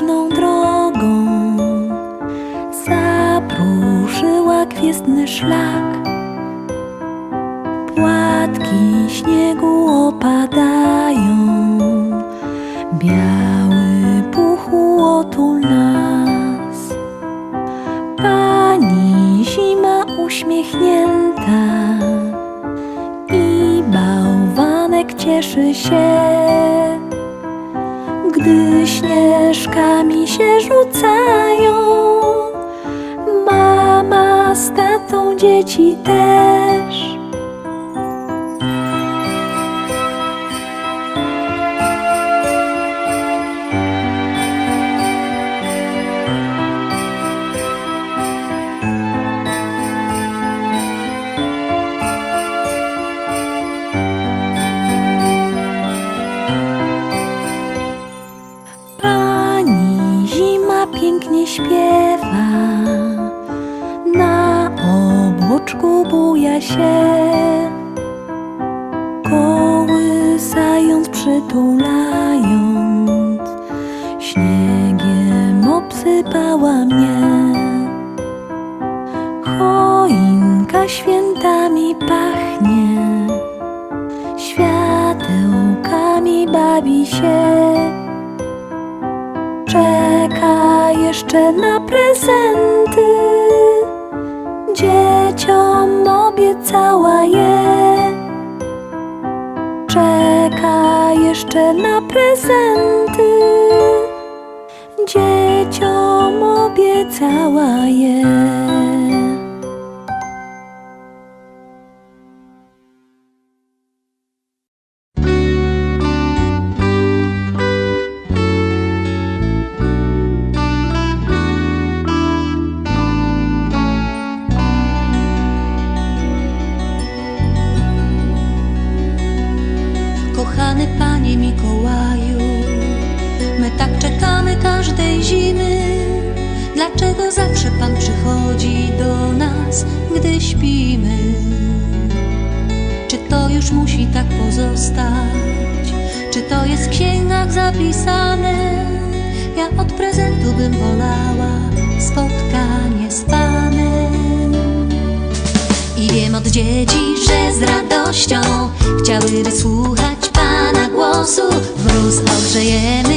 krzyżną drogą. Zapruszyła kwiestny szlak. Płatki śniegu opadają. Biały puchu otul nas. Pani zima uśmiechnięta. I bałwanek cieszy się Gdy śnieżkami się rzucają. Mama z tatą dzieci też pięknie śpiewa, na obłoczku buja się, kołysając, przytulając, śniegiem obsypała mnie. Choinka świętami pachnie, światełkami bawi się. Jeszcze na prezenty. Dzieciom obiecała je. Czeka jeszcze na prezenty. Dzieciom obiecała je Panie Mikołaju, my tak czekamy każdej zimy. Dlaczego zawsze Pan przychodzi do nas, gdy śpimy? Czy to już musi tak pozostać? Czy to jest w księgach zapisane? Ja od prezentu bym wolała spotkanie z Panem. I wiem od dzieci, że z radością chciałyby słuchać. soy en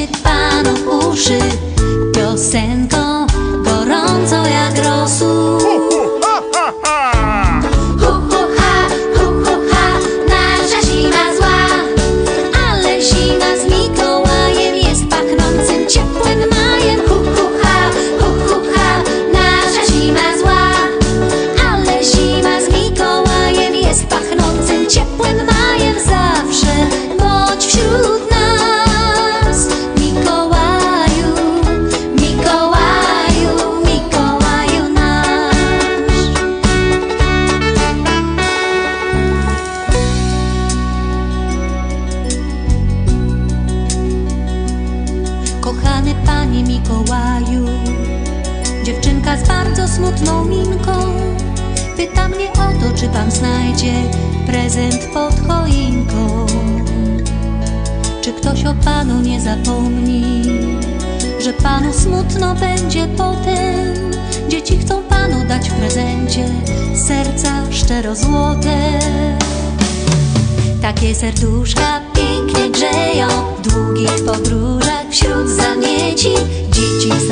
Kochany Panie Mikołaju, dziewczynka z bardzo smutną minką pyta mnie o to, czy Pan znajdzie prezent pod choinką. Czy ktoś o Panu nie zapomni, że Panu smutno będzie potem? Dzieci chcą Panu dać w prezencie serca szczerozłote. Takie serduszka pięknie grzeją w długich podróżach wśród zamieci dzieci